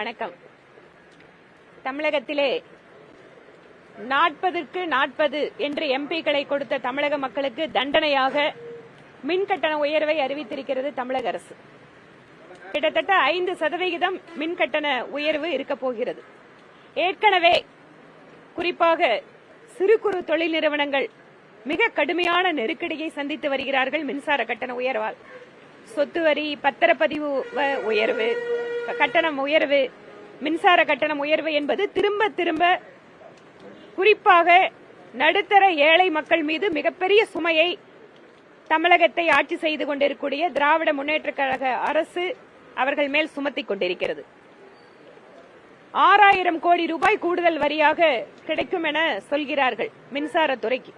வணக்கம். தமிழகத்திலே நாற்பதற்கு நாற்பது என்று எம்பிக்களை கொடுத்த தமிழக மக்களுக்கு தண்டனையாக மின் கட்டண உயர்வை அறிவித்திருக்கிறது தமிழக அரசு. கிட்டத்தட்ட ஐந்து சதவிகிதம் மின் கட்டண உயர்வு இருக்க போகிறது. ஏற்கனவே குறிப்பாக சிறு குறு தொழில் நிறுவனங்கள் மிக கடுமையான நெருக்கடியை சந்தித்து வருகிறார்கள் மின்சார கட்டண உயர்வால். சொத்து வரி பத்திரப்பதிவு உயர்வு கட்டணம் உயர்வு மின்சார கட்டணம் உயர்வு என்பது திரும்ப திரும்ப குறிப்பாக நடுத்தர ஏழை மக்கள் மீது மிகப்பெரிய சுமையை தமிழகத்தை ஆட்சி செய்து கொண்டிருக்கக்கூடிய திராவிட முன்னேற்ற கழக அரசு அவர்கள் மேல் சுமத்திக் கொண்டிருக்கிறது. ஆறாயிரம் கோடி ரூபாய் கூடுதல் வரியாக கிடைக்கும் என சொல்கிறார்கள் மின்சாரத்துறைக்கு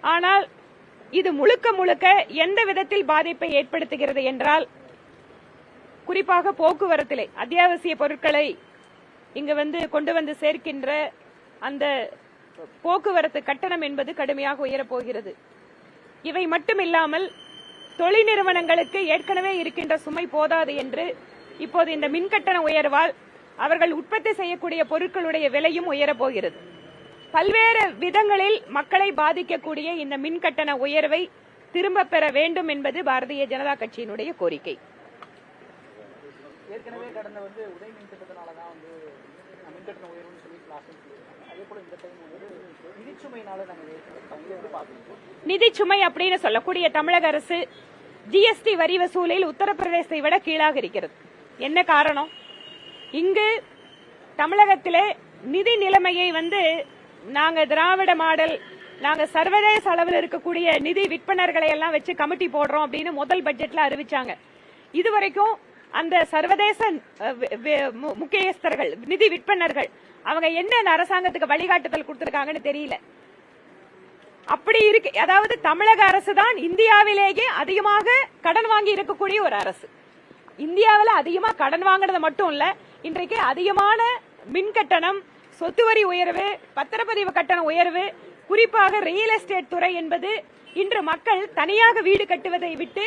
ஆனால் இது முழுக்க முழுக்க எந்த விதத்தில் பாதிப்பை ஏற்படுத்துகிறது என்றால் குறிப்பாக போக்குவரத்திலே அத்தியாவசிய பொருட்களை இங்கு வந்து கொண்டு வந்து சேர்க்கின்ற அந்த போக்குவரத்து கட்டணம் என்பது கடுமையாக உயரப்போகிறது இவை மட்டுமில்லாமல் தொழில் நிறுவனங்களுக்கு ஏற்கனவே இருக்கின்ற சுமை போதாது என்று இப்போது இந்த மின்கட்டண உயர்வால் அவர்கள் உற்பத்தி செய்யக்கூடிய பொருட்களுடைய விலையும் உயரப்போகிறது பல்வேறு விதங்களில் மக்களை பாதிக்கக்கூடிய இந்த மின்கட்டண உயர்வை திரும்ப பெற வேண்டும் என்பது பாரதிய ஜனதா கட்சியினுடைய கோரிக்கை. ஏற்கனவே கடந்த வந்து உதய மின் திட்டத்தினால தான் வந்து மின்கட்டண உயர்வுன்னு சொல்லி லாஸ்ட் சொல்லியிருக்காங்க. அதே போல இந்த டைம் வந்து நிதிச்சுமையினால நாங்கள் ஏற்படுத்தோம் எப்படி நிதி சுமை அப்படின்னு சொல்லக்கூடிய தமிழக அரசு ஜிஎஸ்டி வரி வசூலில் உத்தரப்பிரதேசத்தை விட கீழாக இருக்கிறது. என்ன காரணம்? இங்கு தமிழகத்திலே நிதி நிலைமையை வந்து நாங்க திராவிட மாடல் நாங்க சர்வதேச அளவில் இருக்கக்கூடிய நிதி விற்பனர்களை எல்லாம் வச்சு கமிட்டி போடுறோம் அப்படின்னு முதல் பட்ஜெட்ல அறிவிச்சாங்க. இதுவரைக்கும் அந்த சர்வதேச மு- முக்கியஸ்தர்கள் நிதி விற்பனர்கள் அவங்க என்ன அரசாங்கத்துக்கு வழிகாட்டுதல் கொடுத்திருக்காங்கன்னு தெரியல. அப்படி இருக்கு அதாவது தமிழக அரசு தான் இந்தியாவிலேயே அதிகமாக கடன் வாங்கி இருக்கக்கூடிய ஒரு அரசு. இந்தியாவில் அதிகமா கடன் வாங்கினது மட்டும் இல்ல இன்றைக்கு அதிகமான மின் கட்டணம் சொத்து வரி உயர்வு பத்திரப்பதிவு கட்டண உயர்வு குறிப்பாக ரியல் எஸ்டேட் துறை என்பது இன்று மக்கள் தனியாக வீடு கட்டுவதை விட்டு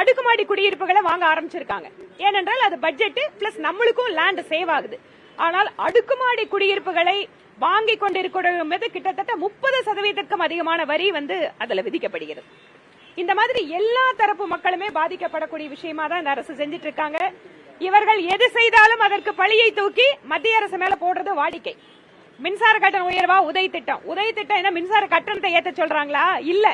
அடுக்குமாடி குடியிருப்புகளை வாங்க ஆரம்பிச்சிருக்காங்க. ஏனென்றால் அது பட்ஜெட் பிளஸ் நம்மளுக்கும் லேண்ட் சேவ் ஆகுது. ஆனால் அடுக்குமாடி குடியிருப்புகளை வாங்கி கொண்டிருக்கும் மீது கிட்டத்தட்ட முப்பது சதவீதத்துக்கும் அதிகமான வரி வந்து அதுல விதிக்கப்படுகிறது. இந்த மாதிரி எல்லா தரப்பு மக்களுமே பாதிக்கப்படக்கூடிய விஷயமா தான் இந்த அரசு செஞ்சிட்டு இருக்காங்க. இவர்கள் எது செய்தாலும் அதற்கு பழியை தூக்கி மத்திய அரசு மேல போடுறது வாடிக்கை. மின்சார கட்டண உயர்வா உதய திட்டம். உதய திட்டம் என்ன மின்சார கட்டணத்தை ஏத்த சொல்றாங்களா? இல்ல.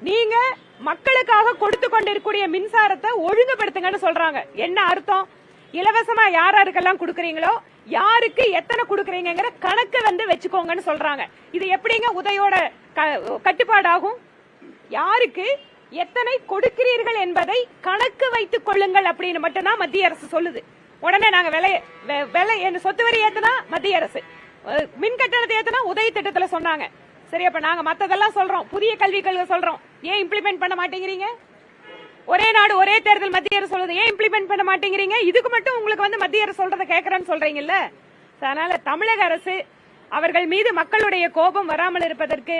நீங்க மக்களுக்காக கொடுத்து கொண்டிருக்கூடிய மின்சாரத்தை ஒழுங்குபடுத்துங்கன்னு சொல்றாங்க. என்ன அர்த்தம்? இலவசமா யார் யாருக்கெல்லாம் யாருக்கு எத்தனை கொடுக்குறீங்கிற கணக்கு வந்து வச்சுக்கோங்கன்னு சொல்றாங்க. இது எப்படிங்க உதயோட க- கட்டுப்பாடாகும்? யாருக்கு எத்தனை கொடுக்கிறீர்கள் என்பதை கணக்கு வைத்துக் கொள்ளுங்கள் அப்படின்னு மட்டும்தான் மத்திய அரசு சொல்லுது. உடனே நாங்க விலை வெ- விலை என்ன சொத்து வரி ஏத்தனா மத்திய அரசு. மின் கட்டணத்தை ஏத்தனா உதய திட்டத்துல சொன்னாங்க. சரி அப்ப நாங்க மத்ததெல்லாம் சொல்றோம். புதிய கல்விக் கொள்கை சொல்றோம். ஏன் இம்ப்ளிமெண்ட் பண்ண மாட்டேங்கிறீங்க? ஒரே நாடு ஒரே தேர்தல் மத்திய அரசு சொல்றது. ஏன் இம்ப்ளிமெண்ட் பண்ண மாட்டேங்கிறீங்க? இதுக்கு மட்டும் உங்களுக்கு வந்து மத்திய அரசு சொல்றத சொல்றீங்க சொல்றீங்கல்ல? அதனால தமிழக அரசு அவர்கள் மீது மக்களுடைய கோபம் வராமல் இருப்பதற்கு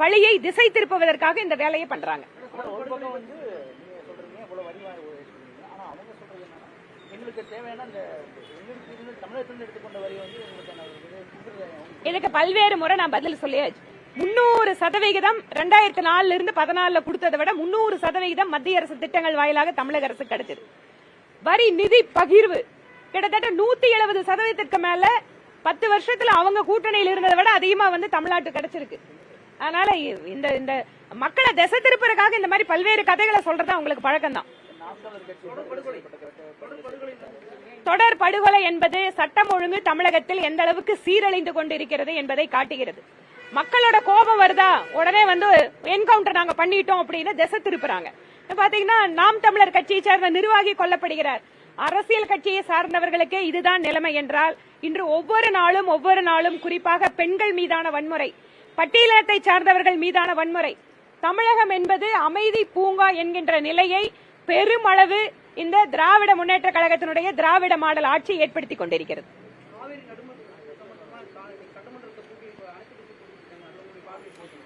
பழியை திசை திருப்புவதற்காக இந்த வேலையை பண்றாங்க. இதுக்கு பல்வேறு முறை நான் பதில் சொல்லியாச்சு. முன்னூறு சதவிகிதம் ரெண்டாயிரத்தி நாலுல இருந்து பதினாலுல கொடுத்ததை விட முன்னூறு சதவிகிதம் மத்திய அரசு திட்டங்கள் வாயிலாக தமிழக அரசு கிடைச்சது. வரி நிதி பகிர்வு. கிட்டத்தட்ட நூத்தி எழுபது சதவீதத்திற்கு மேல பத்து வருஷத்துல அவங்க கூட்டணியில் இருந்ததை விட அதிகமா வந்து தமிழ்நாட்டு கிடைச்சிருக்கு. அதனால இந்த இந்த மக்களை திசை திருப்பறதுக்காக இந்த மாதிரி பல்வேறு கதைகளை சொல்றது அவங்களுக்கு பழக்கம்தான். தான் தொடர் படுகொலை என்பது சட்டம் ஒழுங்கு தமிழகத்தில் எந்த அளவுக்கு சீரழிந்து கொண்டிருக்கிறது என்பதை காட்டுகிறது. மக்களோட கோபம் வருதா? உடனே வந்து என்கவுண்டர் நாங்க பண்ணிட்டோம் அப்படின்னு திசை திருப்புறாங்க. பாத்தீங்கன்னா நாம் தமிழர் கட்சியை சேர்ந்த நிர்வாகி கொல்லப்படுகிறார். அரசியல் கட்சியை சார்ந்தவர்களுக்கு இதுதான் நிலைமை என்றால் இன்று ஒவ்வொரு நாளும் ஒவ்வொரு நாளும் குறிப்பாக பெண்கள் மீதான வன்முறை பட்டியலத்தை சார்ந்தவர்கள் மீதான வன்முறை. தமிழகம் என்பது அமைதி பூங்கா என்கின்ற நிலையை பெருமளவு இந்த திராவிட முன்னேற்ற கழகத்தினுடைய திராவிட மாடல் ஆட்சி ஏற்படுத்தி கொண்டிருக்கிறது.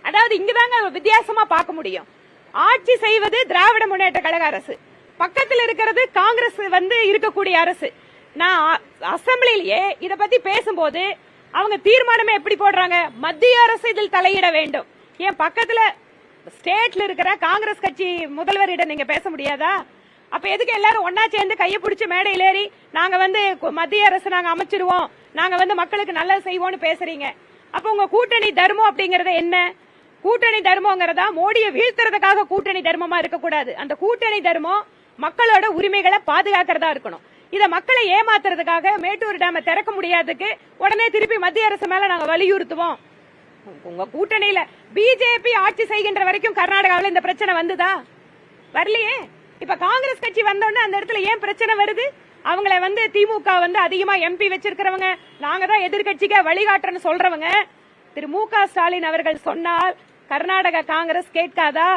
அதாவது இங்கதாங்க வித்தியாசமா பார்க்க முடியும். ஆட்சி செய்வது திராவிட முன்னேற்ற கழக அரசு. பக்கத்தில் இருக்கிறது காங்கிரஸ் வந்து இருக்கக்கூடிய அரசு. நான் அ- இதை பத்தி பேசும்போது அவங்க தீர்மானமே எப்படி போடுறாங்க? மத்திய அரசு இதில் தலையிட வேண்டும். ஏன் பக்கத்துல ஸ்டேட்ல இருக்கிற காங்கிரஸ் கட்சி முதல்வரிடம் நீங்க பேச முடியாதா? அப்ப எதுக்கு எல்லாரும் ஒன்னா சேர்ந்து கையை பிடிச்ச மேடையில் ஏறி நாங்க வந்து மத்திய அரசு நாங்க அமைச்சிருவோம் நாங்க வந்து மக்களுக்கு நல்லது செய்வோம்னு பேசுறீங்க? அப்ப உங்க கூட்டணி தர்மம் அப்படிங்கறது என்ன? கூட்டணி தர்மங்கிறதா மோடியை வீழ்த்துறதுக்காக கூட்டணி தர்மமா இருக்கக்கூடாது. அந்த கூட்டணி தர்மம் மக்களோட உரிமைகளை பாதுகாக்கிறதா இருக்கணும். இத மக்களை ஏமாத்துறதுக்காக மேட்டூர் டேம திறக்க முடியாததுக்கு உடனே திருப்பி மத்திய அரசு மேல நாங்க வலியுறுத்துவோம். உங்க கூட்டணியில பிஜேபி ஆட்சி செய்கின்ற வரைக்கும் கர்நாடகாவில் இந்த பிரச்சனை வந்துதா? வரலையே. இப்ப காங்கிரஸ் கட்சி வந்தோடனே அந்த இடத்துல ஏன் பிரச்சனை வருது? அவங்கள வந்து திமுக வந்து அதிகமா எம்பி வச்சிருக்கிறவங்க நாங்க தான் எதிர்கட்சிக்கு வழிகாட்டுறன்னு சொல்றவங்க. திரு மு க ஸ்டாலின் அவர்கள் சொன்னால் கர்நாடக காங்கிரஸ் கேட்காதா?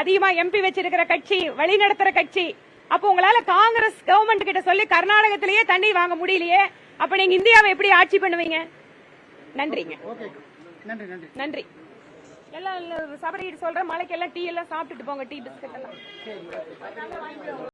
அதிகமா எம்பி வச்சிருக்கிற கட்சி வழிநடத்துற கட்சி. அப்போ உங்களால காங்கிரஸ் கவர்மெண்ட் கிட்ட சொல்லி கர்நாடகத்திலேயே தண்ணி வாங்க முடியலையே. அப்ப நீங்க இந்தியாவை எப்படி ஆட்சி பண்ணுவீங்க? நன்றிங்க. ஓகே நன்றி. எல்லாம் சபரிட்டு சொல்ற மலைக்கு எல்லாம் டீ எல்லாம் சாப்பிட்டுட்டு போங்க டீ பிஸ்கட் எல்லாம்.